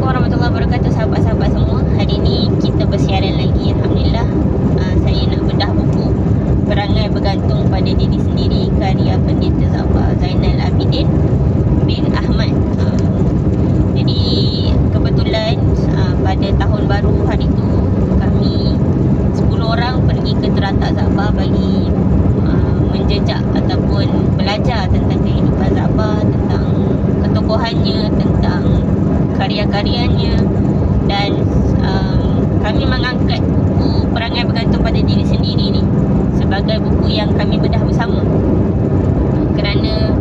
Assalamualaikum warahmatullahi wabarakatuh sahabat-sahabat semua. Hari ni kita bersiaran lagi alhamdulillah. Uh, saya nak bedah buku Perangai Bergantung pada Diri Sendiri karya Pendeta Zabah Zainal Abidin bin Ahmad. Uh, jadi kebetulan uh, pada tahun baru hari tu kami 10 orang pergi ke Teratak Zabah bagi uh, menjejak ataupun belajar tentang kehidupan Zabah, tentang ketokohannya, tentang karya-karyanya. Dan um, kami mengangkat buku Perangai Bergantung pada Diri Sendiri ni sebagai buku yang kami bedah bersama. Kerana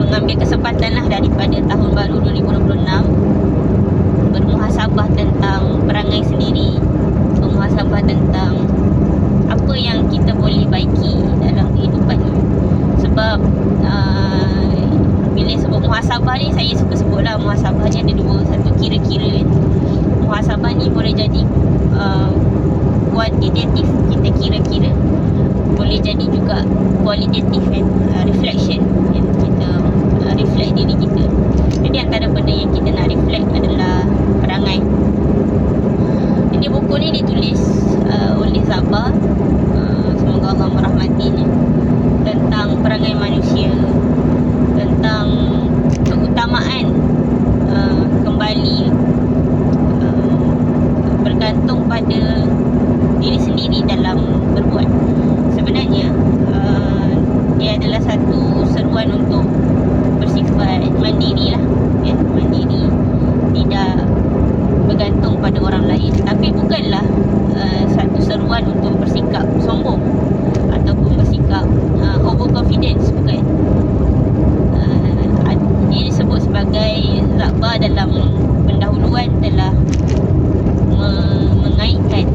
mengambil kesempatan lah daripada tahun baru 2026 bermuhasabah tentang perangai sendiri bermuhasabah tentang apa yang kita boleh baiki dalam kehidupan ni. Sebab uh, bila sebut muhasabah ni saya suka sebut lah muhasabah ni ada dua satu kira-kira. Muhasabah ni boleh jadi uh, kuantitatif kita kira-kira. Boleh jadi juga kualitatif kan uh, reflection yang kita uh, reflect diri kita jadi antara benda yang kita nak reflect adalah perangai jadi buku ni ditulis uh, oleh Zabah uh, semoga Allah merahmatinya tentang perangai manusia tentang keutamaan uh, kembali uh, bergantung pada diri sendiri dalam berbuat. Sebenarnya uh, dia adalah seruan untuk bersifat mandiri lah, ya, mandiri tidak bergantung pada orang lain. Tapi bukanlah uh, satu seruan untuk bersikap sombong ataupun bersikap uh, overconfidence bukan. Uh, dia disebut sebagai Zakba dalam pendahuluan telah me- mengaitkan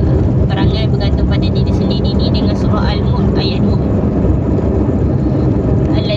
uh, perangai bergantung pada diri sendiri ni dengan surah Al-Mulk ayat 2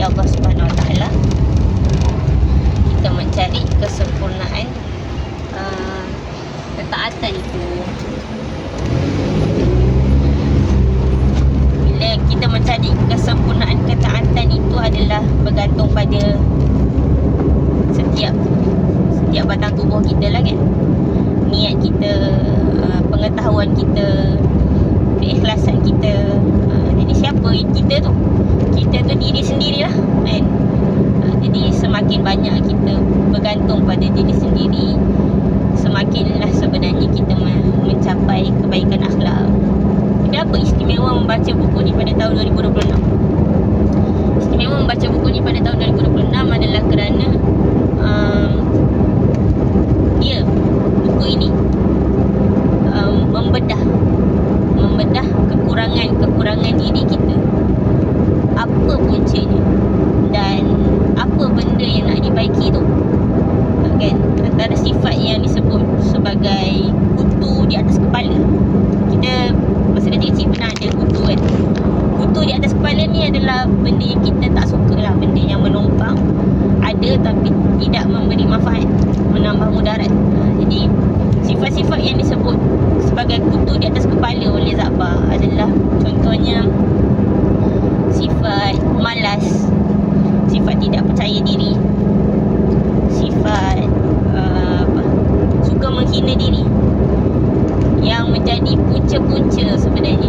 mentaati Allah Subhanahu Wa Taala kita mencari kesempurnaan uh, ketaatan itu. Bila kita mencari kesempurnaan ketaatan itu adalah bergantung pada setiap setiap batang tubuh kita lah kan. Niat kita uh, pengetahuan kita keikhlasan kita. Uh, jadi siapa kita tu kita tu diri sendirilah kan? Uh, jadi semakin banyak kita bergantung pada diri sendiri semakinlah sebenarnya kita men- mencapai kebaikan akhlak. Jadi apa istimewa membaca buku ni pada tahun 2026 istimewa membaca buku ni pada tahun 2026 adalah kerana um, dia buku ini um, membedah membedah kekurangan-kekurangan diri kita apa puncanya dan apa benda yang nak dibaiki tu. Kan? Antara sifat yang disebut sebagai kutu di atas kepala. Kita masa kecil-kecil pernah ada kutu kan. Kutu di atas kepala ni adalah benda yang kita tak suka lah. Benda yang menumpang ada tapi tidak memberi manfaat menambah mudarat. Jadi sifat-sifat yang disebut sebagai kutu di atas kepala oleh Zabah adalah contohnya sifat malas. Sifat tidak percaya diri. Sifat uh, apa suka menghina diri. Yang menjadi punca-punca sebenarnya.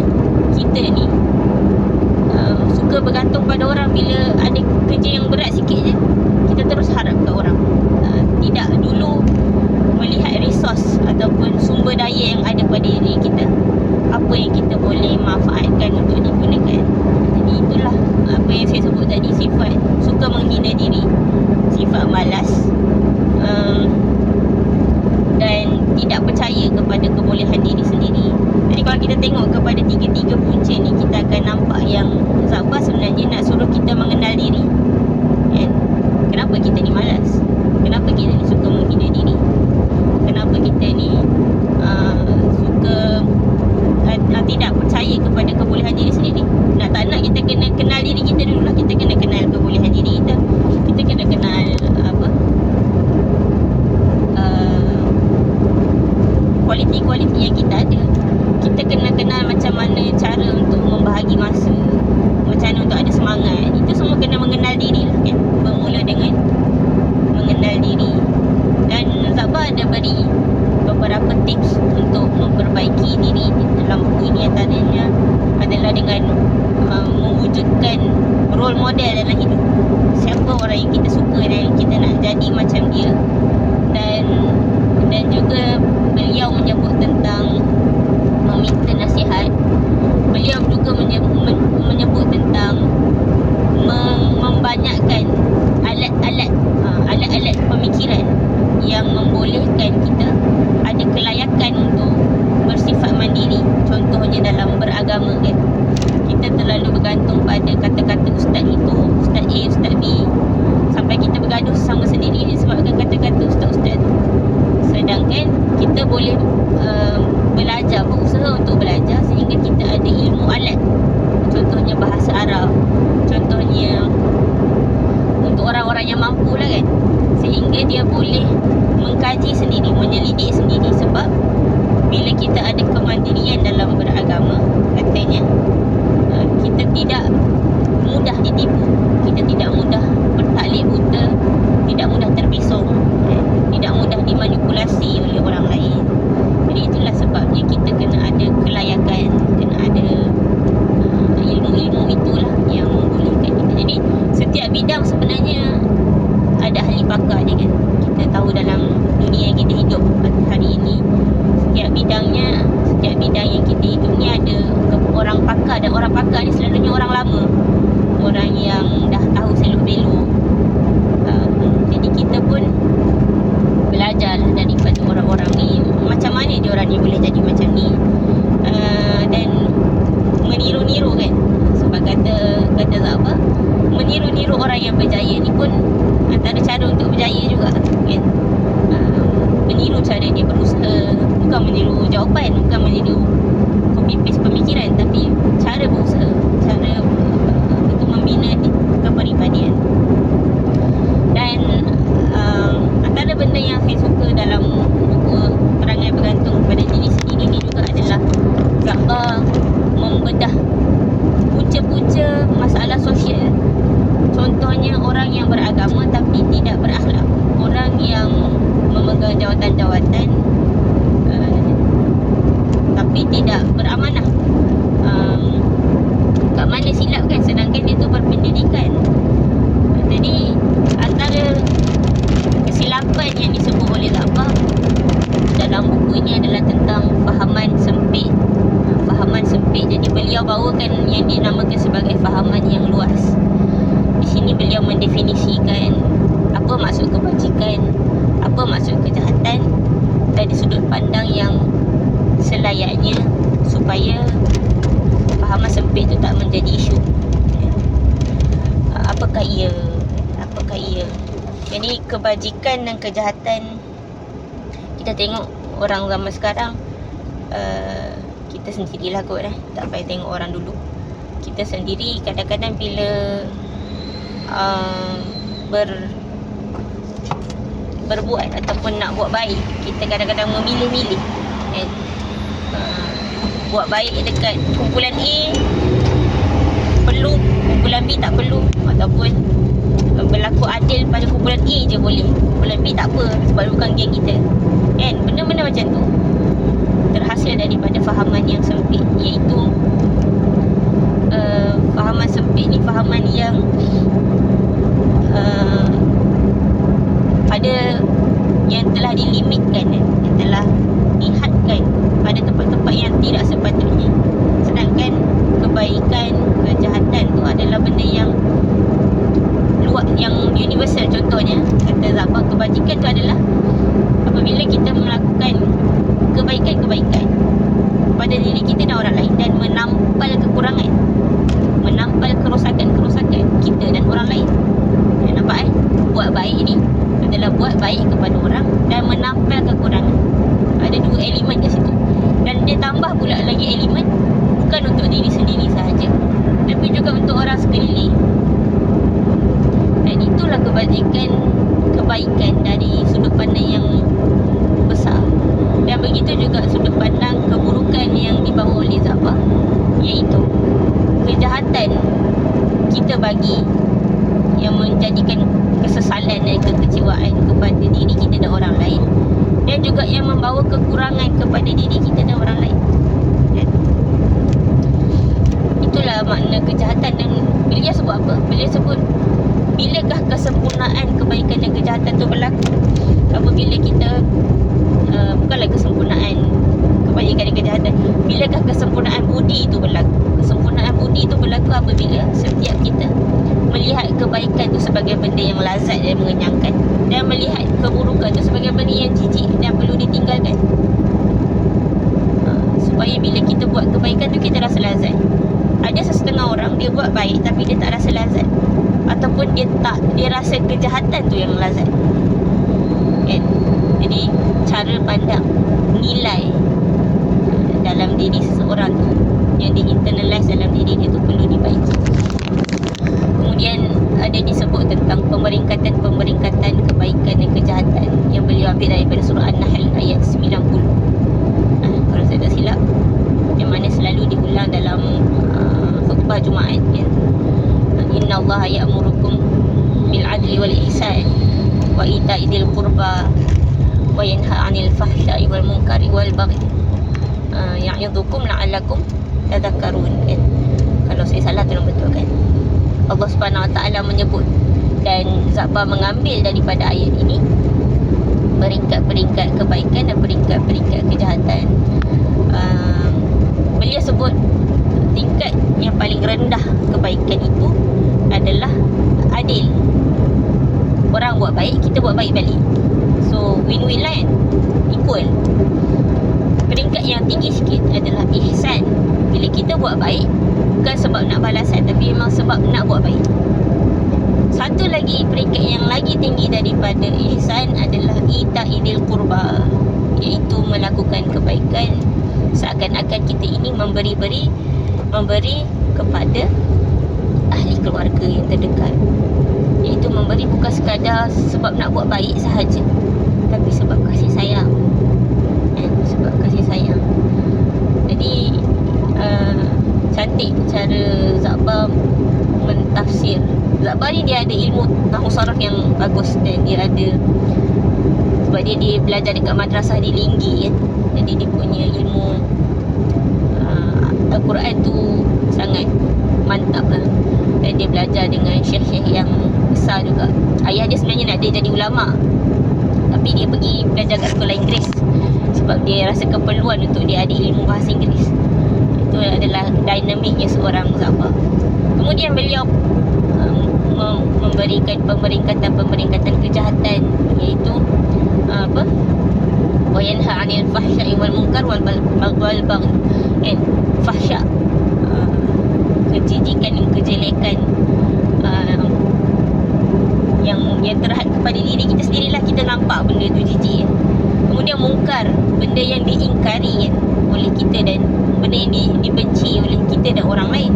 sebenarnya siapa orang yang kita suka dan kita nak jadi macam dia? Dan dan juga beragama katanya eh, kita tidak mudah ditipu. Kita tidak mudah bertaklid buta tidak mudah terpisau, tidak mudah dimanipulasi oleh orang lain. Jadi itulah sebabnya kita kena ada kelayakan kena ada eh, ilmu-ilmu itulah yang membolehkan kita. Jadi setiap bidang sebenarnya ada ahli pakar dia kan. Kita tahu dalam dunia yang kita hidup hari ini setiap bidangnya setiap bidang yang kita hidup ni ada. Orang pakar dan orang pakar ni selalunya orang lama. kejahatan. Kita tengok orang zaman sekarang uh, kita sendirilah kot eh. Tak payah tengok orang dulu kita sendiri kadang-kadang bila uh, ber berbuat ataupun nak buat baik kita kadang-kadang memilih-milih. Eh, uh, buat baik dekat kumpulan A perlu kumpulan B tak perlu ataupun berlaku adil pada kumpulan A je boleh. Kumpulan B tak apa sebab bukan geng kita. Kan benda-benda macam tu terhasil daripada fahaman yang sempit iaitu uh, fahaman sempit ni fahaman yang uh, pada yang telah dilimitkan eh, yang telah dihadkan pada tempat-tempat yang tidak sepatutnya. Sedangkan kebaikan kejahatan tu adalah benda yang yang universal contohnya kata Zabah kebajikan tu adalah apabila kita melakukan kebaikan-kebaikan pada diri kita dan orang lain dan menampal kekurangan menampal kerosakan-kerosakan kita dan orang lain. Dan nampak eh? Buat baik ni adalah buat baik kepada orang dan menampal kekurangan. Ada dua elemen kat situ. Dan dia tambah pula lagi elemen bukan untuk diri sendiri sahaja tapi juga untuk orang sekeliling dan itulah kebajikan kebaikan dari sudut pandang yang besar dan begitu juga sudut pandang keburukan yang dibawa oleh Zabah iaitu kejahatan kita bagi yang menjadikan kesesalan dan kekecewaan kepada diri kita dan orang lain dan juga yang membawa kekurangan kepada diri kita dan orang lain kan? itulah makna kejahatan dan beliau sebut apa? beliau sebut bilakah kesempurnaan kebaikan dan kejahatan tu berlaku? Apabila kita uh, bukanlah kesempurnaan kebaikan dan kejahatan bilakah kesempurnaan budi itu berlaku? Kesempurnaan budi itu berlaku apabila setiap kita melihat kebaikan tu sebagai benda yang lazat dan mengenyangkan dan melihat keburukan tu sebagai benda yang jijik dan perlu ditinggalkan. Uh, supaya bila kita buat kebaikan tu kita rasa lazat. Ada sesetengah orang dia buat baik tapi dia tak rasa lazat ataupun dia tak dia rasa kejahatan tu yang lazat. Kan? Jadi cara pandang nilai dalam diri seseorang tu yang di internalize dalam diri dia tu perlu dibaiki. Kemudian ada disebut tentang pemeringkatan-pemeringkatan kebaikan dan kejahatan yang beliau ambil daripada surah An-Nahl ayat 90 ha, kalau saya tak silap yang mana selalu diulang dalam uh, khutbah Jumaat. Allah ya'murukum bil adli wal ihsan wa ita'i dzil qurba wa yanha 'anil fahsya'i wal munkari wal baghi. Uh, ya'idukum la'allakum tadhakkarun. Kalau saya salah tolong betulkan. Allah Subhanahu Wa Taala menyebut dan Zabah mengambil daripada ayat ini peringkat-peringkat kebaikan dan peringkat-peringkat kejahatan. Uh, beliau sebut tingkat yang paling rendah kebaikan itu adalah adil. Orang buat baik, kita buat baik balik. So, win-win lah kan? Equal. Peringkat yang tinggi sikit adalah ihsan. Bila kita buat baik, bukan sebab nak balasan tapi memang sebab nak buat baik. Satu lagi peringkat yang lagi tinggi daripada ihsan adalah ita idil qurba iaitu melakukan kebaikan seakan-akan kita ini memberi-beri memberi kepada ahli keluarga yang terdekat. Iaitu memberi bukan sekadar sebab nak buat baik sahaja tapi sebab kasih sayang. Eh, sebab kasih sayang. Jadi uh, cantik cara Zabah mentafsir. Zabah ni dia ada ilmu Nahu Saraf yang bagus dan dia ada sebab dia dia belajar dekat madrasah di Linggi kan jadi dia punya ilmu uh, Al-Quran tu sangat mantap lah dan dia belajar dengan syekh-syekh yang besar juga. Ayah dia sebenarnya nak dia jadi ulama. Tapi dia pergi belajar kat sekolah Inggeris. Sebab dia rasa keperluan untuk dia ada ilmu bahasa Inggeris. Itu adalah dinamiknya seorang Zabah kemudian beliau um, memberikan pemeringkatan-pemeringkatan kejahatan iaitu uh, apa? Wa yanha 'anil fahsya'i wal munkar wal kan fahsya uh, kejijikan dan kejelekan uh, yang yang terhad kepada diri kita sendirilah kita nampak benda tu jijik. Kan? kemudian mungkar benda yang diingkari kan oleh kita dan benda yang di, dibenci oleh kita dan orang lain.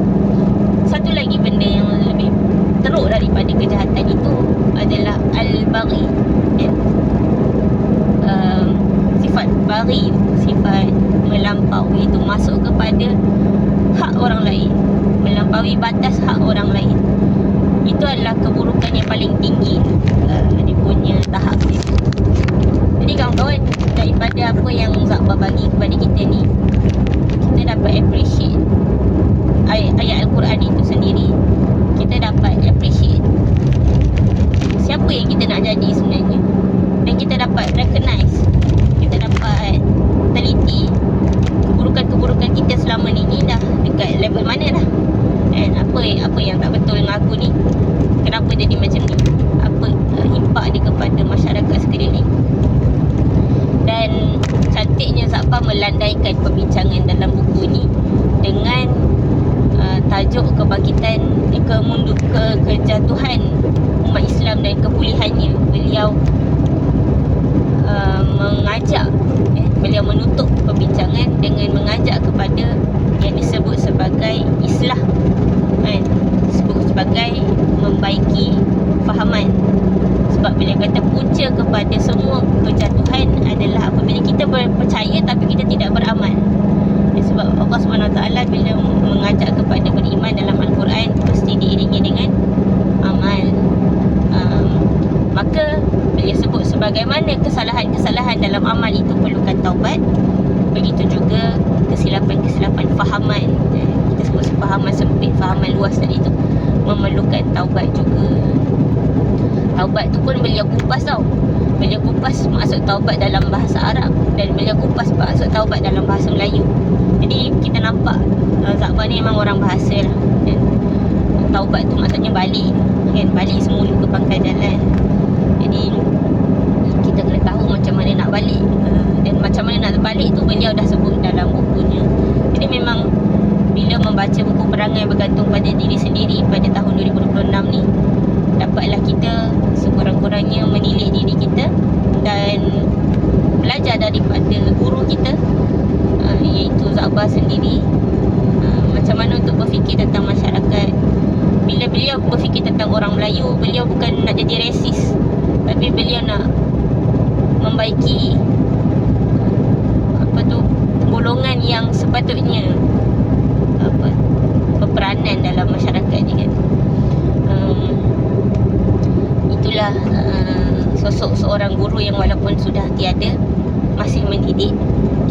Satu lagi benda yang lebih teruk daripada kejahatan itu adalah al-baghi. Kan? Um, sifat bari sifat melampau itu masuk kepada hak orang lain melampaui batas hak orang lain. Itu adalah keburukan yang paling tinggi uh, dia punya tahap dia. Jadi kawan-kawan daripada apa yang Zakba bagi kepada kita ni kita dapat appreciate ayat-ayat Al-Quran itu sendiri. Kita dapat appreciate siapa yang kita nak jadi sebenarnya dan kita dapat recognize kita dapat teliti keburukan-keburukan pengalaman ini dah dekat level mana dah kan apa apa yang tak betul dengan aku ni kenapa jadi macam ni apa uh, impak dia kepada masyarakat sekeliling dan cantiknya Zakbar melandaikan perbincangan dalam buku ni dengan uh, tajuk kebangkitan eh, kemundur ke kejatuhan umat Islam dan kepulihannya beliau uh, mengajak eh, beliau menutup perbincangan dengan mengajak kepada yang disebut sebagai islah kan? Disebut sebagai membaiki fahaman. Sebab beliau kata punca kepada semua kejatuhan adalah apabila kita percaya tapi kita tidak beramal. Ya, sebab Allah SWT bila mengajak kepada beriman dalam Al-Quran mesti diiringi dengan amal beliau sebut sebagaimana kesalahan-kesalahan dalam amal itu perlukan taubat. Begitu juga kesilapan-kesilapan fahaman. Kita sebut fahaman sempit fahaman luas tadi tu memerlukan taubat juga. Taubat tu pun beliau kupas tau. Beliau kupas maksud taubat dalam bahasa Arab dan beliau kupas maksud taubat dalam bahasa Melayu. Jadi kita nampak uh, Zakbar ni memang orang bahasa lah. Dan taubat tu maksudnya balik kan? Balik semula ke pangkal jalan. Jadi macam mana nak balik. Uh, dan macam mana nak balik tu beliau dah sebut dalam bukunya. Jadi memang bila membaca buku perangai bergantung pada diri sendiri pada tahun 2026 ni dapatlah kita sekurang-kurangnya menilik diri kita dan belajar daripada guru kita uh, iaitu Zakbar sendiri. Uh, macam mana untuk berfikir tentang masyarakat. Bila beliau berfikir tentang orang Melayu beliau bukan nak jadi resis tapi beliau nak membaiki apa tu golongan yang sepatutnya apa berperanan dalam masyarakat ni kan. Um, itulah uh, sosok seorang guru yang walaupun sudah tiada masih mendidik.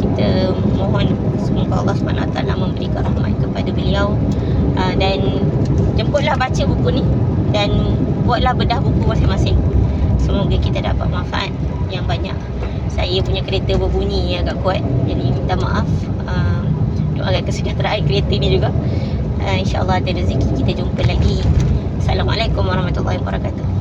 Kita mohon semoga Allah SWT memberikan rahmat kepada beliau. Uh, dan jemputlah baca buku ni dan buatlah bedah buku masing-masing. Semoga kita dapat manfaat yang banyak. Saya punya kereta berbunyi agak kuat. Jadi minta maaf uh, doakan kesejahteraan kereta ni juga. Uh, insyaAllah ada rezeki kita jumpa lagi. Assalamualaikum warahmatullahi wabarakatuh